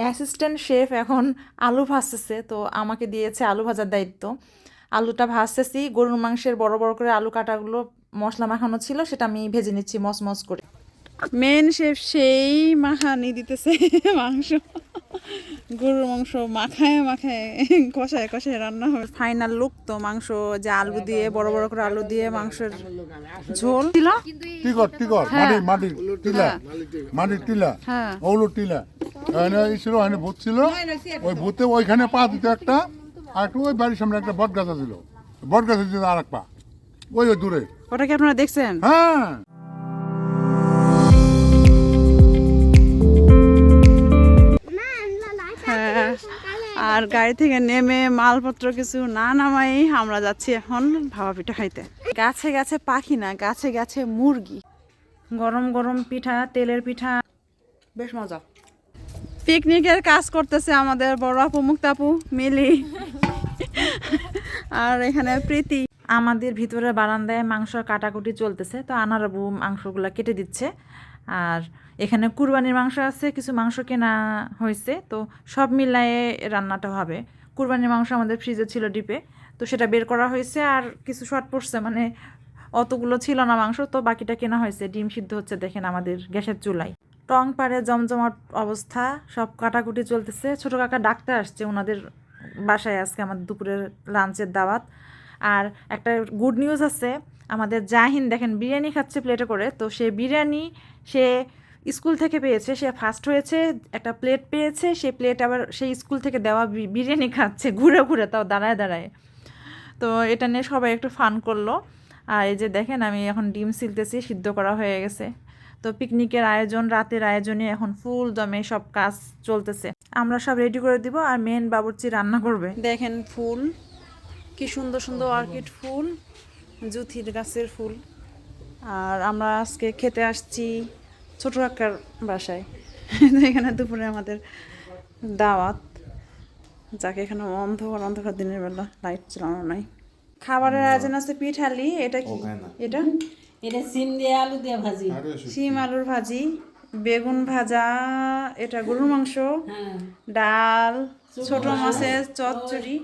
Assistant chef এখন আলু ভাজতেছে, তো আমাকে দিয়েছে আলু ভাজার দায়িত্ব। আলুটা ভাজতেছি, গরুর মাংসের বড় বড় করে আলু কাটাগুলো মশলা মাখানো ছিল, সেটা আমি ভেজে নিচ্ছি মসমস করে। মেন শেফ সেই মাখানি দিতেছে মাংস। গরুর মাংস মাখায় মাখায় কষায় কষায় রান্না হবে। ফাইনাল লুক তো মাংস যে আলু দিয়ে বড় বড় করে আলু দিয়ে মাংসের ঝোল। ছিল টিকট টিকট মাটি মাটির টিলা। মাটির টিলা হ্যাঁ। ওগুলো টিলা। এখানে ছিল এখানে ভূত ছিল। ওই ভূতে ওইখানে পা দিত একটা আর একটু ওই বাড়ির সামনে একটা বট গাছ ছিল। বট গাছের দিতে আর এক পা ওই ওই দূরে। ওটা কি আপনারা দেখছেন? হ্যাঁ হ্যাঁ। আর গাড়ি থেকে নেমে মালপত্র কিছু না নামাই আমরা যাচ্ছি এখন ভাবা পিঠা খাইতে। গাছে গাছে পাখি না গাছে গাছে মুরগি। গরম গরম পিঠা তেলের পিঠা বেশ মজা। পিকনিকের কাজ করতেছে আমাদের বড় আপু মুক্তাপু মিলি আর এখানে প্রীতি। আমাদের ভিতরে বারান্দায় মাংস কাটাকুটি চলতেছে তো আনারবু মাংসগুলো কেটে দিচ্ছে। আর এখানে কুরবানির মাংস আছে, কিছু মাংস কেনা হয়েছে, তো সব মিলায়ে রান্নাটা হবে। কুরবানির মাংস আমাদের ফ্রিজে ছিল ডিপে, তো সেটা বের করা হয়েছে, আর কিছু শর্ট পড়ছে মানে অতগুলো ছিল না মাংস, তো বাকিটা কেনা হয়েছে। ডিম সিদ্ধ হচ্ছে, দেখেন আমাদের গ্যাসের চুলায়। টং পাড়ে জমজমাট অবস্থা, সব কাটাকুটি চলতেছে। ছোট কাকা ডাকতে আসছে, ওনাদের বাসায় আজকে আমাদের দুপুরের লাঞ্চের দাওয়াত। আর একটা গুড নিউজ আছে, আমাদের জাহিন দেখেন বিরিয়ানি খাচ্ছে প্লেটে করে, তো সে বিরিয়ানি সে স্কুল থেকে পেয়েছে, সে ফার্স্ট হয়েছে, একটা প্লেট পেয়েছে সেই প্লেট আবার সেই স্কুল থেকে দেওয়া বিরিয়ানি খাচ্ছে, ঘুরে ঘুরে তাও দাঁড়ায় দাঁড়ায়। তো এটা নিয়ে সবাই একটু ফান করল। আর এই যে দেখেন, আমি এখন ডিম সিলতেছি, সিদ্ধ করা হয়ে গেছে। তো পিকনিকের আয়োজন, রাতের আয়োজনে এখন ফুল দমে সব কাজ চলতেছে। আমরা সব রেডি করে দিব আর মেন বাবুর্চি রান্না করবে। দেখেন ফুল, কি সুন্দর সুন্দর অর্কিড ফুল, জুথির গাছের ফুল। আর আমরা আজকে খেতে আসছি ছোট কাকার বাসায়। এখানে দুপুরে আমাদের দাওয়াত যাকে এখানে অন্ধকার অন্ধকার দিনের বেলা লাইট চালানো নাই। খাবারের আয়োজন আছে পিঠালি এটা কি? এটা? এটা সিম দিয়ে আলু দিয়ে ভাজি। শিম আলুর ভাজি বেগুন ভাজা এটা গরুর মাংস হ্যাঁ। ডাল ছোট মাছের চচ্চড়ি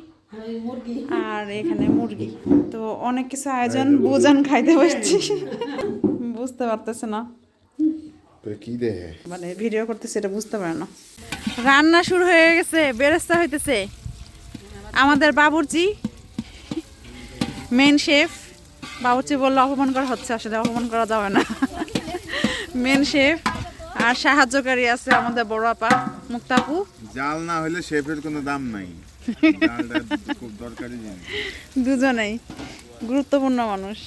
মুরগি। আর এখানে মুরগি। তো অনেক কিছু আয়োজন বোজান খাইতে পারছি বুঝতে পারতেছে না। কি দেহে মানে ভিডিও করতেছে এটা বুঝতে পারে না। রান্না শুরু হয়ে গেছে বেরেস্তা হইতেছে। আমাদের বাবুর্চি মেন শেফ বাবুর্চি বলল অপমান করা হচ্ছে আসলে অপমান করা যাবে না। মেন শেফ আর সাহায্যকারী আছে আমাদের বড় আপা মুক্তাপু। জাল না হলে শেফের কোনো দাম নাই। খুব দরকারি জিনিস। দুজনেই। গুরুত্বপূর্ণ মানুষ।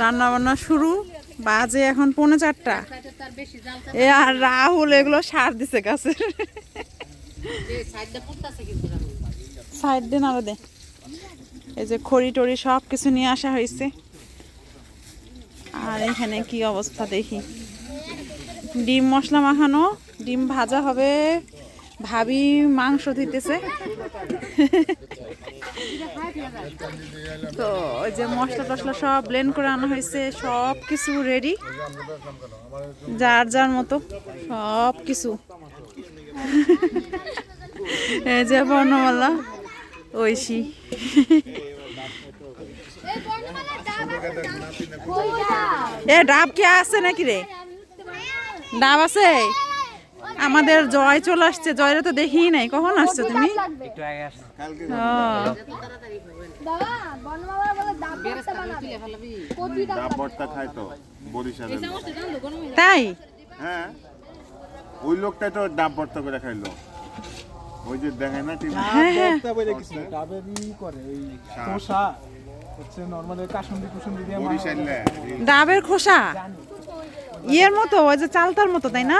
রান্না বান্না শুরু। বাজে এখন পৌনে চারটা। এ আর রাহুল এগুলো সার দিছে গাছের সাইড দিন আরও দে। এই যে খড়ি টড়ি সব কিছু নিয়ে আসা হয়েছে। আর এখানে কি অবস্থা দেখি। ডিম মশলা মাখানো, ডিম ভাজা হবে। ভাবি মাংস দিতেছে। তো ওই যে মশলা টশলা সব ব্লেন্ড করে আনা হয়েছে সব কিছু রেডি যার যার মতো সব কিছু যে বর্ণমালা, ঐশী। এ, ডাব কি আছে নাকি রে? ডাব আছে? আমাদের জয় চলে আসছে জয়রা তো দেখি নাই। কখন আসছো তুমি? ও। ডাব ভর্তা খায় তো বরিশালের লোক। তাই? হ্যাঁ। ওই লোকটা তো ডাব ভর্তা করে খাইলো। ওই যে দেখে না টিভি? হ্যাঁ হ্যাঁ। ডাবটা বলে কিছু না, ডাবের ই করে ওই খোসা হচ্ছে নর্মালি কাসুন্দি কুসুন্দি দিয়ে ডাবের খোসা? ইয়ের মতো ওই যে চালতার মতো তাই না?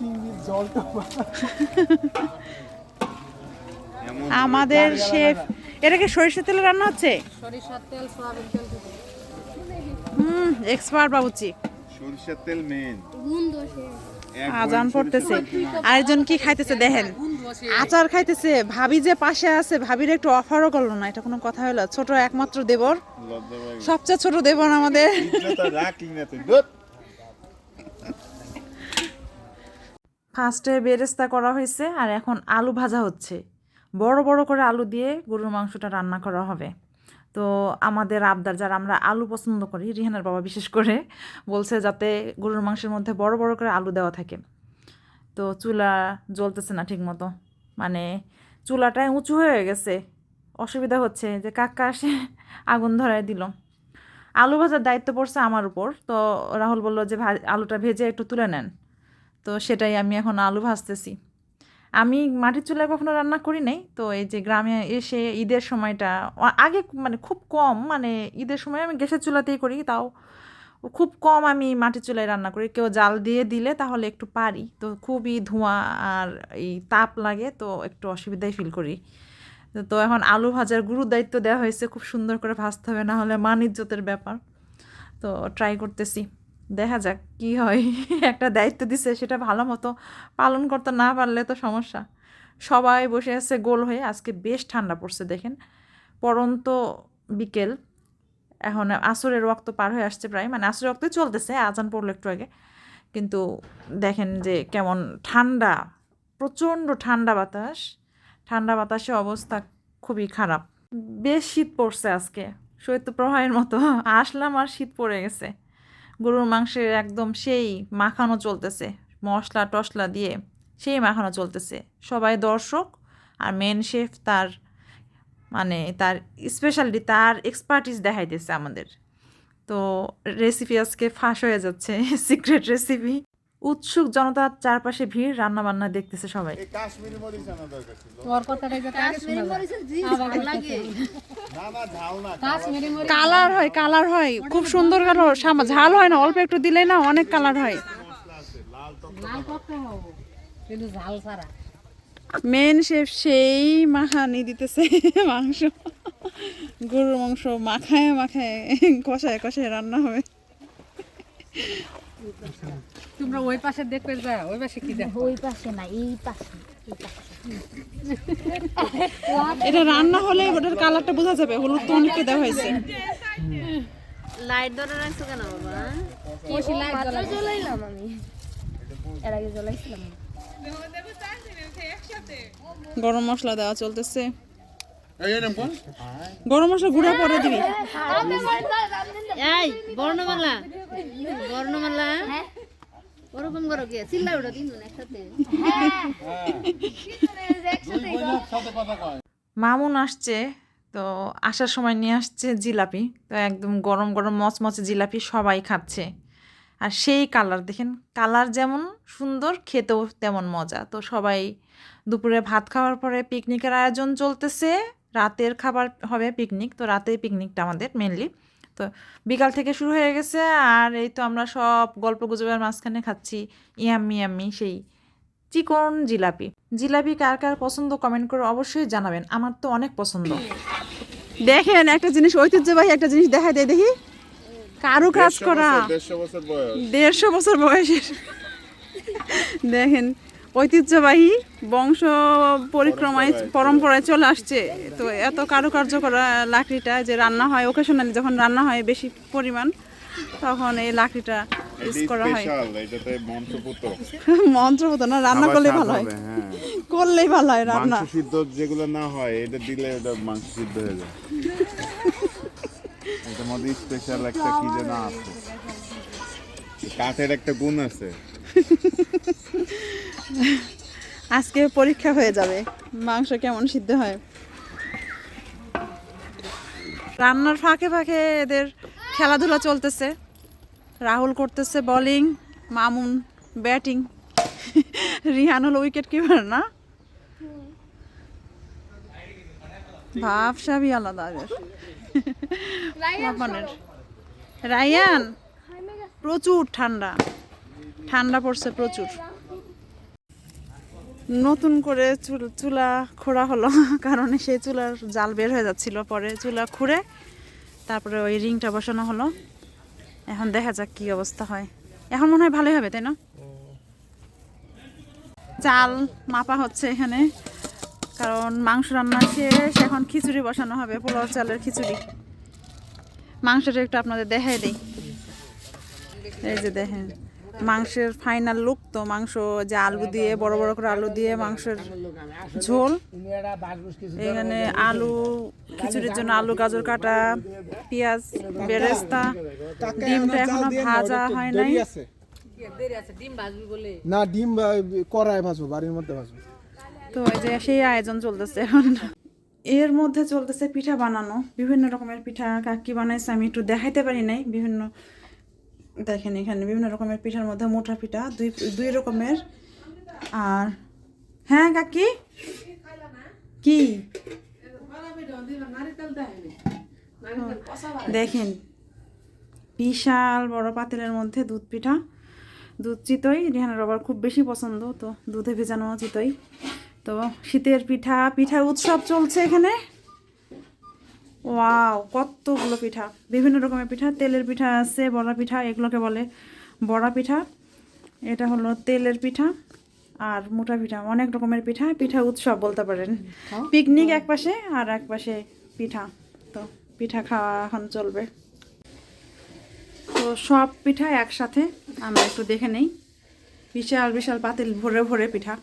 চিংড়ির জলটা আমাদের শেফ এটা কি সরিষা তেলে রান্না হচ্ছে? সরিষার তেল সয়াবিন তেল হুম এক্সপার্ট বাবুচি সরিষার তেল মেন আজান পড়তেছে। আরেকজন কি খাইতেছে দেখেন? আচার খাইতেছে ভাবি যে পাশে আছে ভাবির একটু অফারও করল না এটা কোনো কথা হলো। ছোট একমাত্র দেবর। সবচেয়ে ছোট দেবর আমাদের রাখলি না তুই ধুৎ। ফার্স্টে বেরেস্তা করা হয়েছে আর এখন আলু ভাজা হচ্ছে। বড় বড় করে আলু দিয়ে গরুর মাংসটা রান্না করা হবে। তো আমাদের আবদার, যারা আমরা আলু পছন্দ করি, রিহানার বাবা বিশেষ করে, বলছে যাতে গরুর মাংসের মধ্যে বড় বড় করে আলু দেওয়া থাকে। তো চুলা জ্বলতেছে না ঠিক মতো মানে চুলাটায় উঁচু হয়ে গেছে। অসুবিধা হচ্ছে যে কাকা আসে আগুন ধরায় দিল। আলু ভাজার দায়িত্ব পড়ছে আমার উপর। তো রাহুল বলল যে আলুটা ভেজে একটু তুলে নেন। তো সেটাই আমি এখন আলু ভাজতেছি। আমি মাটির চুলায় কখনো রান্না করি নাই, তো এই যে গ্রামে এসে ঈদের সময়টা আগে মানে খুব কম মানে ঈদের সময় আমি গ্যাসের চুলাতেই করি, তাও খুব কম আমি মাটির চুলায় রান্না করি। কেউ জাল দিয়ে দিলে তাহলে একটু পারি, তো খুবই ধোঁয়া আর এই তাপ লাগে, তো একটু অসুবিধাই ফিল করি। তো- এখন আলু ভাজার গুরুর দায়িত্ব দেওয়া হয়েছে, খুব সুন্দর করে ভাজতে হবে, না হলে মান ইজ্জতের ব্যাপার। তো ট্রাই করতেছি। দেখা যাক কি হয়। একটা দায়িত্ব দিছে, সেটা ভালো মতো পালন করতে না পারলে তো সমস্যা। সবাই বসে আছে গোল হয়ে, আজকে বেশ ঠান্ডা পড়ছে দেখেন। পরন্ত বিকেল, এখন আসরের রক্ত পার হয়ে আসছে প্রায়। মানে আসরের রক্তই চলতেছে, আজান পড়ল একটু আগে। কিন্তু দেখেন যে কেমন ঠান্ডা, প্রচণ্ড ঠান্ডা বাতাস। ঠান্ডা বাতাসে অবস্থা খুবই খারাপ। বেশ শীত পড়ছে আজকে, শৈত্যপ্রবাহের মতো। আসলাম আর শীত পড়ে গেছে। গরুর মাংসের একদম সেই মাখানো চলতেছে। মশলা টসলা দিয়ে সেই মাখানো চলতেছে। সবাই দর্শক আর মেন শেফ তার মানে তার স্পেশালিটি তার এক্সপার্টিস দেখাইতেছে আমাদের। তো রেসিপি আজকে ফাঁস হয়ে যাচ্ছে সিক্রেট রেসিপি উৎসুক জনতার চারপাশে ভিড় রান্না বান্না দেখতেছে সবাই। কালার হয় কালার হয়। খুব সুন্দর কালার। ঝাল হয় না অল্প একটু দিলে না অনেক কালার হয়। মেন শেফ সেই মাখানি দিতেছে মাংস। গরুর মাংস মাখায় মাখায় কষায় কষায় রান্না হবে। তোমরা ওই পাশে দেখবে যা ওই পাশে কি দেখো? ওই পাশে না এই পাশে এটা রান্না হলে ওটার কালারটা বোঝা যাবে হলুদ তো অনেকটা দেওয়া হয়েছে। লাইট ধরে রাখছো কেন বাবা বেশি লাইট জ্বলাইলাম আমি। এর আগে জ্বলাইছিলাম। গরম মশলা দেওয়া চলতেছে। গরম মশলা গুঁড়া পরে দিবি। এই বর্ণমালা। বর্ণমালা ওরকম করো কি? চিল্লা তিনজন একসাথে। কয় মামুন আসছে তো আসার সময় নিয়ে আসছে জিলাপি। তো একদম গরম গরম মচমচে জিলাপি সবাই খাচ্ছে। আর সেই কালার দেখেন কালার যেমন সুন্দর খেতেও তেমন মজা। তো সবাই দুপুরে ভাত খাওয়ার পরে পিকনিকের আয়োজন চলতেছে। রাতের খাবার হবে পিকনিক তো রাতেই পিকনিকটা আমাদের মেনলি তো বিকাল থেকে শুরু হয়ে গেছে আর এই তো আমরা সব গল্প গুজবের মাঝখানে খাচ্ছি ইয়াম্মি ইয়াম্মি সেই চিকন জিলাপি। জিলাপি কার কার পছন্দ কমেন্ট করে অবশ্যই জানাবেন আমার তো অনেক পছন্দ। দেখেন একটা জিনিস ঐতিহ্যবাহী একটা জিনিস দেখা দেয় দেখি। কারু কাজ করা। দেড়শো বছর বয়সের। দেখেন ঐতিহ্যবাহী বংশ পরিক্রমায় পরম্পরায় চলে আসছে। তো এত কারুকার্য করা লাকড়িটা যে রান্না হয় ওকেশনালি যখন রান্না হয় বেশি পরিমাণ তখন এই লাকড়িটা ইউজ করা হয়। মন্ত্রপুত না রান্না করলেই ভালো হয়। হ্যাঁ। করলেই ভালো হয় রান্না। সিদ্ধ যেগুলো না হয় এটা দিলে ওটা মাংস সিদ্ধ হয়ে যায়। এটার মধ্যে স্পেশাল একটা কি যেন আছে? কাঠের একটা গুণ আছে। আজকে পরীক্ষা হয়ে যাবে। মাংস কেমন সিদ্ধ হয়? রান্নার ফাঁকে ফাঁকে এদের খেলাধুলা চলতেছে। রাহুল করতেছে বলিং মামুন ব্যাটিং রিহান হলো উইকেট কিপার না? ভাব সবই আলাদা এদের। রায়ান প্রচুর ঠান্ডা। ঠান্ডা পড়ছে প্রচুর। নতুন করে চুল- খোঁড়া হলো, কারণ সেই চুলার জাল বের হয়ে যাচ্ছিল। পরে চুলা খুঁড়ে তারপরে ওই রিংটা বসানো হলো। এখন দেখা যাক কি অবস্থা হয়। এখন মনে হয় ভালোই হবে, তাই না? চাল মাপা হচ্ছে এখানে। কারণ মাংস রান্না শেষ, এখন খিচুড়ি বসানো হবে, পোলাও চালের খিচুড়ি। মাংসটা একটু আপনাদের দেখাই দিই। এই যে দেখেন। মাংসের ফাইনাল লুক তো মাংস যে আলু দিয়ে বড় বড় করে আলু দিয়ে মাংসের ঝোল। এখানে আলু খিচুড়ির জন্য আলু গাজর কাটা পেঁয়াজ বেরেস্তা ডিমটা এখনও ভাজা হয় নাই। না ডিম কড়ায় ভাজবো বাড়ির মধ্যে ভাজবো। তো এই যে সেই আয়োজন চলতেছে এখন। এর মধ্যে চলতেছে পিঠা বানানো। বিভিন্ন রকমের পিঠা কাকি বানাইছে আমি একটু দেখাইতে পারি নাই। বিভিন্ন দেখেন, এখানে বিভিন্ন রকমের পিঠার মধ্যে মোটা পিঠা, দুই দুই রকমের। আর হ্যাঁ কাকি? কি? দেখেন, বিশাল বড় পাতিলের মধ্যে দুধ পিঠা, দুধ চিতই, রিহানের আবার খুব বেশি পছন্দ, তো দুধে ভেজানো চিতই। তো শীতের পিঠা, পিঠার উৎসব চলছে এখানে। ওয়াও কতগুলো পিঠা। বিভিন্ন রকমের পিঠা তেলের পিঠা আছে বড়া পিঠা এগুলোকে বলে বড়া পিঠা। এটা হলো তেলের পিঠা আর মোটা পিঠা অনেক রকমের পিঠা পিঠা উৎসব বলতে পারেন। পিকনিক এক পাশে আর এক পাশে পিঠা। তো পিঠা খাওয়া এখন চলবে। তো সব পিঠা একসাথে আমরা একটু দেখে নেই। বিশাল বিশাল পাতিল ভরে ভরে পিঠা।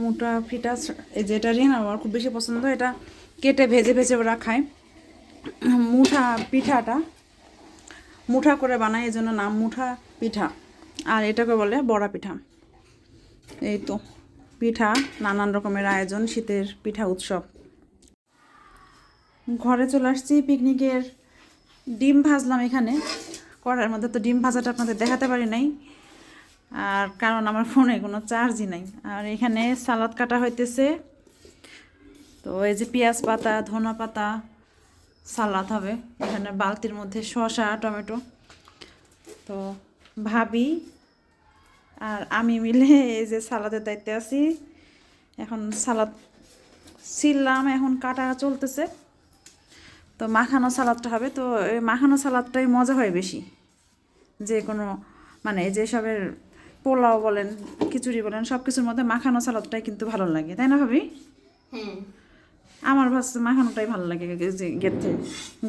মোটা পিঠা এই যেটা আমার খুব বেশি পছন্দ এটা কেটে ভেজে ভেজে ওরা খায়। মুঠা পিঠাটা, মুঠা করে বানায় এই জন্য নাম মুঠা পিঠা। আর এটাকে বলে বড়া পিঠা। এই তো, পিঠা, নানান রকমের আয়োজন, শীতের পিঠা উৎসব। ঘরে চলে আসছি পিকনিকের ডিম ভাজলাম এখানে। করার মধ্যে তো ডিম ভাজাটা আপনাদের দেখাতে পারি নাই। আর কারণ আমার ফোনে কোনো চার্জই নাই। আর এখানে সালাদ কাটা হইতেছে। তো এই যে পেঁয়াজ পাতা, ধনা পাতা, সালাদ হবে। এখানে বালতির মধ্যে শসা, টমেটো। তো ভাবি আর আমি মিলে এই যে সালাদের দায়িত্বে আছি। এখন সালাদ ছিললাম এখন কাটা চলতেছে। তো মাখানো সালাদটা হবে। তো এই মাখানো সালাদটাই মজা হয় বেশি। যে কোনো মানে যেসবের পোলাও বলেন, খিচুড়ি বলেন সব কিছুর মধ্যে মাখানো সালাদটাই কিন্তু ভালো লাগে। তাই না ভাবি? আমার ভাবছে মাখানোটাই ভালো লাগে যে গেটে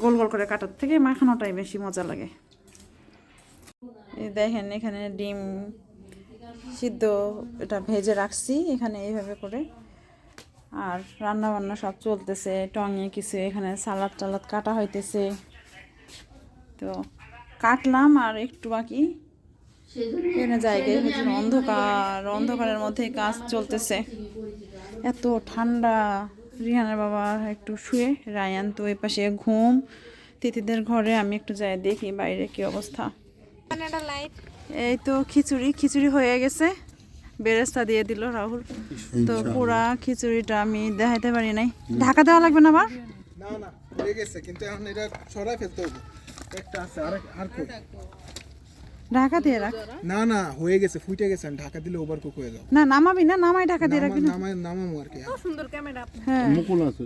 গোল গোল করে কাটার থেকে মাখানোটাই বেশি মজা লাগে। দেখেন এখানে ডিম সিদ্ধ এটা ভেজে রাখছি এখানে এইভাবে করে। আর রান্না বান্না সব চলতেছে, টঙে কিছু এখানে সালাদ টালাদ কাটা হইতেছে। তো কাটলাম আর একটু বাকি। এখানে জায়গায় হচ্ছে অন্ধকার, অন্ধকারের মধ্যে কাজ চলতেছে। এত ঠান্ডা। রিহানের বাবা একটু শুয়ে রায়ান তো এই পাশে ঘুম। তিথিদের ঘরে আমি একটু যাই দেখি বাইরে কি অবস্থা। এই তো খিচুড়ি খিচুড়ি হয়ে গেছে। বেরেস্তা দিয়ে দিল রাহুল। তো পুরা খিচুড়িটা আমি দেখাইতে পারি নাই। ঢাকা দেওয়া লাগবে না আবার? না না হয়ে গেছে কিন্তু এখন এটা সরাই ফেলতে হবে। একটা আছে আর আর? ঢাকা দিয়ে রাখ। না না হয়ে গেছে ফুটে গেছে ঢাকা দিলে ওভার কুক হয়ে যাও না নামাবি না নামাই ঢাকা দিয়ে রাখবি নামাই নামামো আর কি। হ্যাঁ। মুকুল আছে।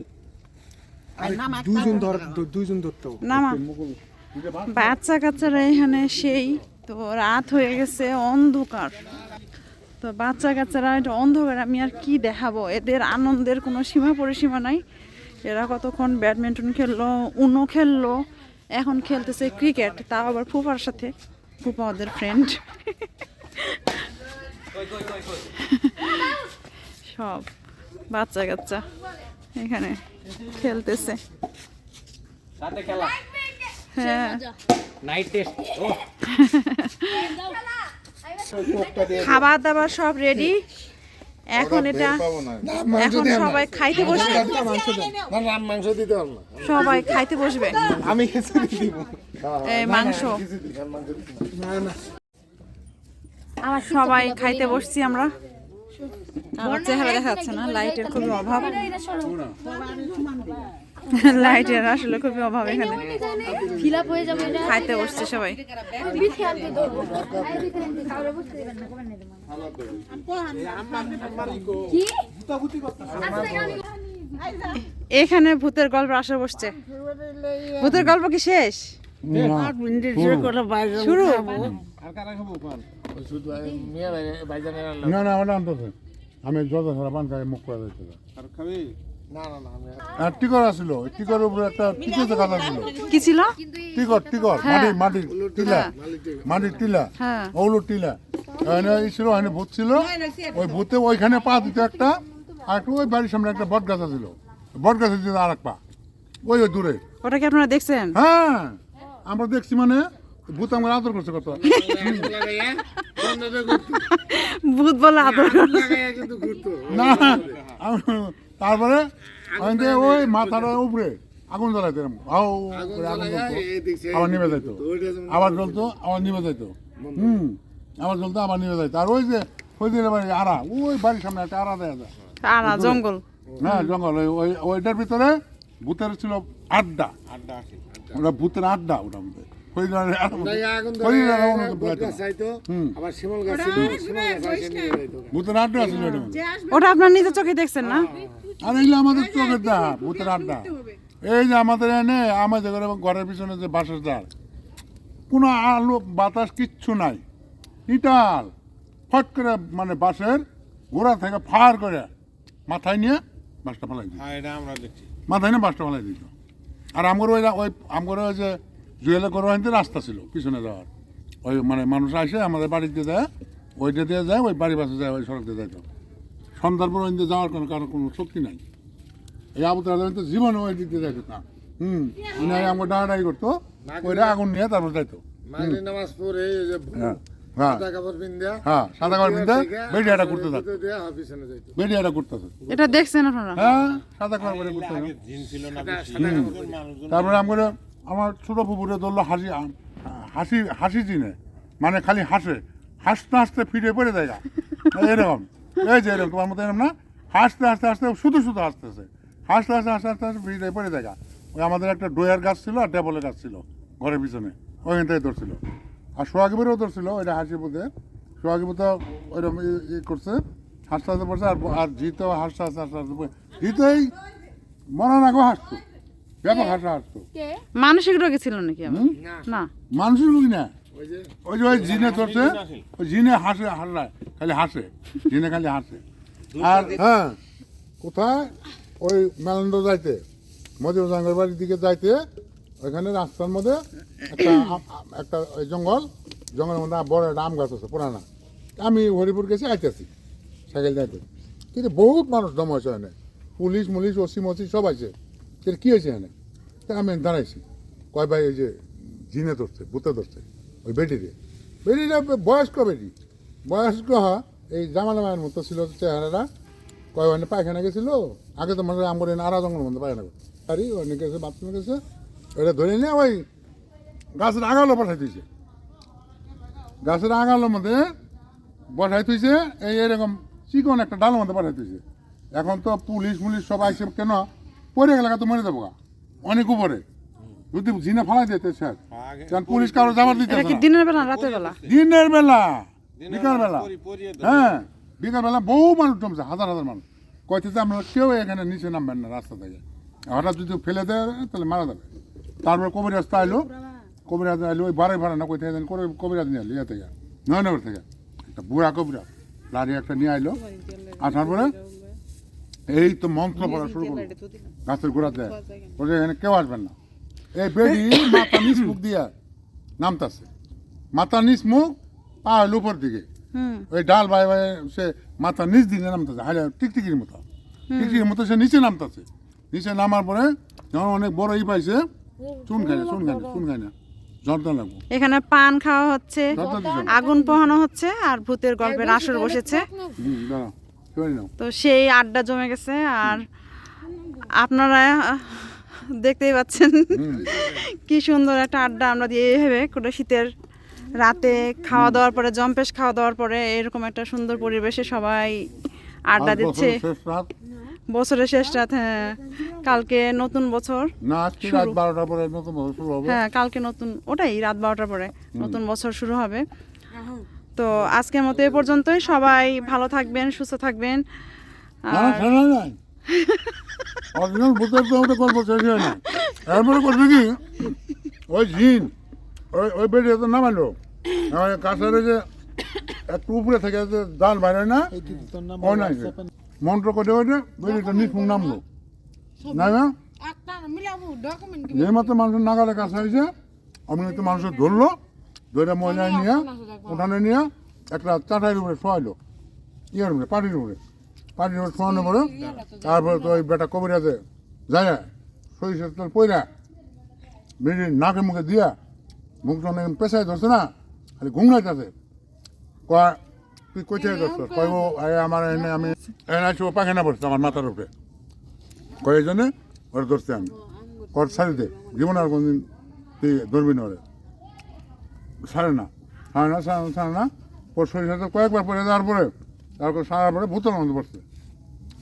আর দুইজন ধর দুইজন ধরতে হবে। নামা। বাচ্চা কাচ্চারা এখানে সেই তো রাত হয়ে গেছে অন্ধকার। তো বাচ্চা কাচ্চারা এটা অন্ধকার আমি আর কি দেখাবো? এদের আনন্দের কোনো সীমা পরিসীমা নাই। এরা কতক্ষণ ব্যাডমিন্টন খেললো উনো খেললো এখন খেলতেছে ক্রিকেট তাও আবার ফুফার সাথে। ফুফা ওদের ফ্রেন্ড সব বাচ্চা কাচ্চা এখানে খেলতেছে। হ্যাঁ। খাবার দাবার সব রেডি এখন এটা এখন সবাই খাইতে বসবে। সবাই খাইতে বসবে। আমি মাংস। না। সবাই খাইতে বসছি আমরা। আমার চেহারা দেখা যাচ্ছে না লাইটের খুবই অভাব। লাইটের আসলে খুবই অভাব এখানে। ফিল আপ হয়ে যাবে এটা। খাইতে বসছে সবাই। এখানে ভূতের গল্প আসা বসছে। ভূতের গল্প কি শেষ? শুরু? না না ওটা আমি যত সারা পান খাই মুখ করে টিকর উপরে একটা কি ছিল? টিকর টিকর মাটির মাটির টিলা মাটির টিলা। হ্যাঁ। ওগুলো টিলা। ই ছিল ওখানে ভূত ছিল। ওই ভূতে। ওইখানে পা দিত একটা আর একটু ওই বাড়ির সামনে একটা বট গাছ ছিল বট গাছ দিত আর এক পা। ওই ওই দূরে। ওটা কি আপনারা দেখছেন? হ্যাঁ আমরা দেখছি মানে ভূত আমার আদর করছে কত। ভূত বলে আদর। না তারপরে ওই মাথাটা উপরে আগুন জ্বলাইতো এরকম। আও আগুন জ্বলতো। আবার নিভে যাইতো। আবার জ্বলতো আবার নিভে যাইতো। হুম। আবার জ্বলতো আবার নিভে যাইতো আর ওই যে ওই দিনের বাড়ি আড়া ওই বাড়ির সামনে একটা আড়া দেয়া যায়। আরা জঙ্গল। হ্যাঁ জঙ্গল ওই ওই ওইটার ভিতরে ভূতের ছিল আড্ডা। আড্ডা ওটা ভূতের আড্ডা ওটা মধ্যে। ওটা আপনার নিজের চোখে দেখছেন না? আর এইগুলো আমাদের চোখের দা ভূতের আড্ডা। এই যে আমাদের এনে আমাদের ঘরের পিছনে যে বাসের দ্বার কোনো আলো বাতাস কিচ্ছু নাই। ইটাল। ফট করে মানে বাসের গোড়া থেকে ফার করে মাথায় নিয়ে বাসটা ফেলাই দিত মাথায় নিয়ে বাসটা ফেলাই দিত আর আমার ওই ওই আমার ওই যে জুয়েলে করে রাস্তা ছিল পিছনে যাওয়ার। ওই মানে মানুষ আসে আমাদের বাড়িতে যায় ওইটা দিয়ে যায় ওই বাড়ি বাসে যায় ওই সড়ক দিয়ে যাইতো সন্ধ্যার পর ওই দিয়ে যাওয়ার কোনো কারও কোনো শক্তি নাই। এই আবু তো জীবনে ওই দিক দিয়ে যাইতো না। হুম উনি আমার ডাড়াডাড়ি করতো ওইটা আগুন নিয়ে তারপর যাইতো। নামাজ পড়ে হ্যাঁ। হ্যাঁ হ্যাঁ দিয়ে হ্যাঁ তারপরে আমরা আমার ছোট পুকুরে ধরলো হাসি হাসি হাসি চিনে। মানে খালি হাসে। হাসতে হাসতে ফিরে পড়ে যায় গা। এরকম। এই যে এরকম তোমার মতো এরকম না? হাসতে হাসতে হাসতে শুধু শুধু হাসতেছে। হাসতে হাসতে হাসতে হাসতে হাসতে ফিরে পড়ে যায় ওই আমাদের একটা ডোয়ার গাছ ছিল আর ডেবলের গাছ ছিল ঘরের পিছনে। ওইখান থেকে ধরছিল। আর সোহাগিবেরও ধরছিল ওইটা হাসি বুধে সোহাগিবু তো ওইরকম ই- ই করছে হাসতে হাসতে পড়ছে আর আর জিতো হাসতে হাসতে হাসতে হাসতে জিতোই মরার আগেও হাসতো। ব্যাপক হাসা হাসতো। মানসিক রোগী ছিল নাকি? না। মানুষের রুগী না। ওই যে ওই জিনে ধরছে ওই জিনে হাসে হাসলায় খালি হাসে। জিনে খালি হাসে। আর হ্যাঁ কোথায়? ওই মেলান্দ যাইতে মজিব জাঙ্গের বাড়ির দিকে যাইতে ওইখানে রাস্তার মধ্যে একটা একটা ওই জঙ্গল, জঙ্গলের মধ্যে বড় একটা আম গাছ আছে, পুরানা। আমি হরিপুর গেছি, আইতেছি, সাইকেল যাইতে কিন্তু বহুত মানুষ জমা হয়েছে এখানে পুলিশ, মুলিশ, ওসি, মসি সব আছে। কিন্তু কী হয়েছে এখানে? তা আমি দাঁড়াইছি। কয় ভাই এই যে জিনে ধরছে বুতে ধরছে, ওই বেটিরে। বেটিটা বয়স্ক বেটি। বয়স্ক হ্যাঁ এই জামালা মায়ের মতো ছিল চেহারাটা। কয় মানে পায়খানা গেছিল। আগে তো মানে আমার আরা জঙ্গল মধ্যে পায়খানা করে আরে, অনেক গেছে, বাথরুমে গেছে। ওটা ধরে নিয়ে ওই গাছের আগালো পাঠাই দিয়েছে। গাছের আগালোর মধ্যে বসাই তুইছে এই এরকম চিকন একটা ডালের মধ্যে পাঠাই তুইছে এখন তো পুলিশ মুলিশ সব আইসে কেন? পরে গেলে তো মরে যাব। অনেক উপরে। যদি জিনে ফালাই দিতে স্যার কারণ পুলিশ কারও জামার দিতে দিনের বেলা রাতের বেলা? দিনের বেলা বিকাল বেলা। হ্যাঁ বিকাল বেলা বহু মানুষ জমছে হাজার হাজার মানুষ। কইতেছে আমরা কেউ এখানে নিচে নামবেন না রাস্তা থেকে। হঠাৎ যদি ফেলে দেয় তাহলে মারা যাবে। তারপরে কবিরাজ তো আইলো কবিরাজ আইলো ওই বারে ভাড়া না কই থেকে করে কবিরাজ নিয়ে আলো ইয়ে থেকে নয়নগর থেকে। একটা বুড়া কবিরাজ লাড়ি একটা নিয়ে আইলো। আসার পরে এই তো মন্ত্র পড়া শুরু করল গাছের গোড়া দেয় বলছে এখানে কেউ আসবেন না। এই বেডি মাথা নিচ মুখ দিয়ে নামতাছে। মাথা নিচ মুখ পা হইল উপর দিকে। ওই ডাল ভাই ভাই সে মাথা নিচ দিকে নামতেছে হাইলে টিকটিকির মতো। টিকটিকির মতো সে নিচে নামতেছে। নিচে নামার পরে যখন অনেক বড় ই পাইছে চুন খায় না চুন খায় না চুন খায় না জর্দা লাগবো। এখানে পান খাওয়া হচ্ছে আগুন পোহানো হচ্ছে আর ভূতের গল্পের আসর বসেছে। তো সেই আড্ডা জমে গেছে আর আপনারা দেখতেই পাচ্ছেন কি সুন্দর একটা আড্ডা আমরা দিয়ে এইভাবে করে শীতের রাতে খাওয়া দাওয়ার পরে জম্পেশ খাওয়া দাওয়ার পরে এরকম একটা সুন্দর পরিবেশে সবাই আড্ডা দিচ্ছে। বছরের শেষ রাত হ্যাঁ। কালকে নতুন বছর না আজকে রাত বারোটার পরে নতুন বছর শুরু হবে। হ্যাঁ কালকে নতুন ওটাই রাত বারোটার পরে নতুন বছর শুরু হবে। তো আজকের মতো এ পর্যন্তই। সবাই ভালো থাকবেন সুস্থ থাকবেন। না না ঠান্ডা অরিজিনাল ভূতের তো ওটা গল্প শেষ হয় না এরপরে করবে কি? ওই জিন ওই ওই বেডে তো নামালো। কাছের যে একটু উপরে থেকে যে ডাল বাইরে না ও নাই মন্ত্র করে ওইটা নিচুং নামলো। না না? একটা মানুষের নাগালের কাছে হয়েছে আমি তো মানুষের ধরলো ধরে মহিলায় নিয়ে উঠানে নিয়ে একটা চাটাইয়ের উপরে শোয়াইলো। ইয়ের উপরে পাটির উপরে পাটির উপরে শোয়ানোর পরে তারপরে তো ওই বেটা কবিরাতে যায় সরিষার তেল পয়রা বেরিয়ে নাকে মুখে দিয়া মুখটা অনেক পেশায় ধরছে না খালি ঘুমলাইতেছে কয় তুই কইতে ধরছ কইব এই আমার এনে আমি এনে আছি ও পাখানা পড়ছে আমার মাথার উপরে। কয় জন্যে ওরা ধরছে আমি। কর ছাড়ি দে। জীবন আর কোনদিন তুই ধরবি না ওরে। ছাড়ে না। ছাড়ে না ছাড়ে না ছাড়ে না। ওর শরীর সাথে কয়েকবার পরে দেওয়ার পরে তারপর সারার পরে বোতলের মধ্যে পড়ছে।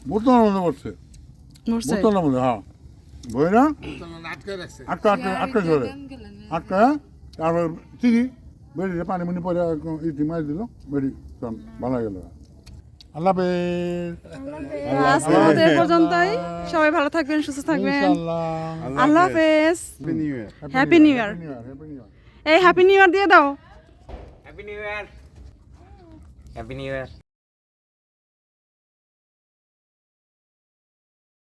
বোতলের মধ্যে পড়ছে। মরছে? বোতলের মধ্যে হ্যাঁ। বই না আটকে আটকা আটকা আটকা চলে আটকা তারপর চিনি। বেরিয়ে পানি মুনি পরে ইটি মারি দিল বেরি তখন ভালো গেল। আল্লাহ আজকে পর্যন্তই। সবাই ভালো থাকবেন সুস্থ থাকবেন। ইনশাআল্লাহ। আল্লাহ হাফেজ। হ্যাপি নিউ ইয়ার এই হ্যাপি নিউ ইয়ার দিয়ে দাও। Happy new year happy new year